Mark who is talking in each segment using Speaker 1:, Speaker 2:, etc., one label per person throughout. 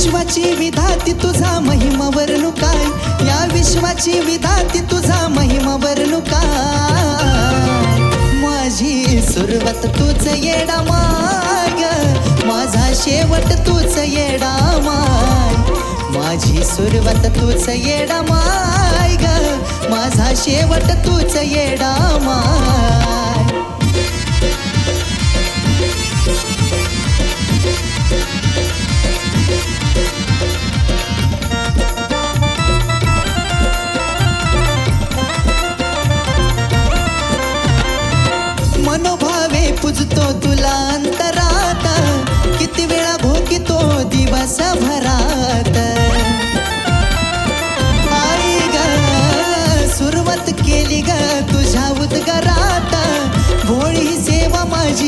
Speaker 1: विश्वाची विधाती तुझा महिमा वर्णू काय या विश्वाची विधाती तुझा महिमा वर्णू काय माझी सुरुवात तूच येडा माग. माझा शेवट तूच येडा माय माझी सुरुवात तूच येडा माय ग माझा शेवट तूच येडा माय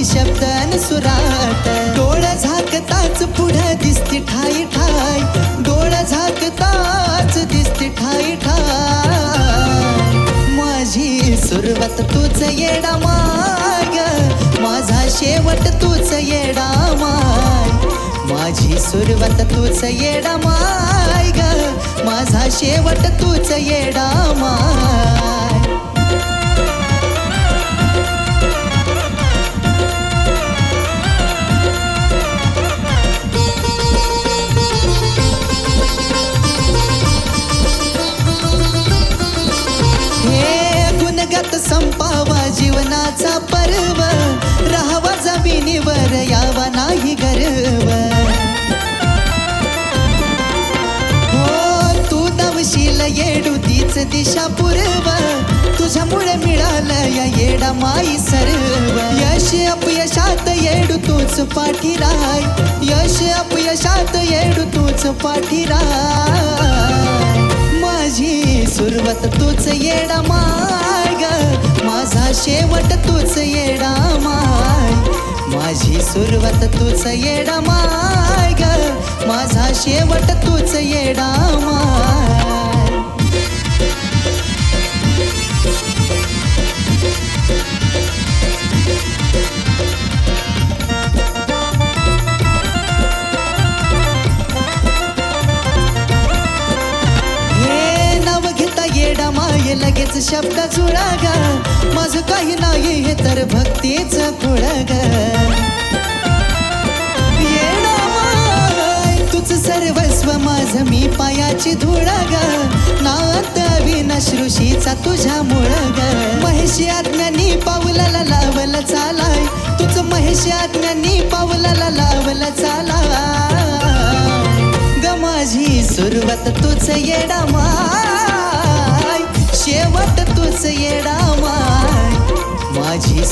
Speaker 1: शब्द सुराट. डोळ झाकताच पुढं दिसती ठाई ठाय डोळ झाकताच दिसती ठाई ठाय माझी सुरुवात तूच येडा माग. माझा शेवट तूच येडा माय माझी सुरुवात तूच येडा माय ग माझा शेवट तूच येडा माय गर्व हो तू दवशील येडू तीच दिशा पूर्व. तुझ्यामुळे मिळालं या येडा माई सर्व. यश अपयशात येडू तूच पाठी राय यश अपयशात येडू तूच पाठी राय माझी सुरुवात तूच येडा माय ग माझा शेवट तूच येडा माय माझी सुरुवात तूच येडा माय ग. माझा शेवट तूच येडा माय. ये लगेच शब्द जुळा ग माझं काही नाही हे तर भक्तीच खुळ ग सर्वस्व माझ मी पायाची धुळ ग नात विनश्रुषीचा तुझ्या मुळ ग महेशी आज्ञानी पावलाला लावल चालाय. तुझ महेशी आज्ञानी पावलाला लावल चालाय. ग माझी सुरुवात तूच येडा मा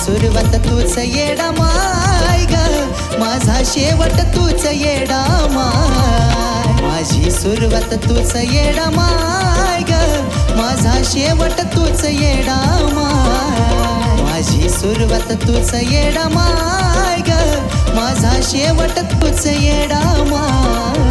Speaker 1: सुरुवात तूच येडा माय ग. माझा शेवट तूच येडा माय. माझी सुरुवात तूच येडा माय ग. माझा शेवट तूच येडा माय. माझी सुरुवात तूच येडा माय ग. माझा शेवट तूच येडा माय.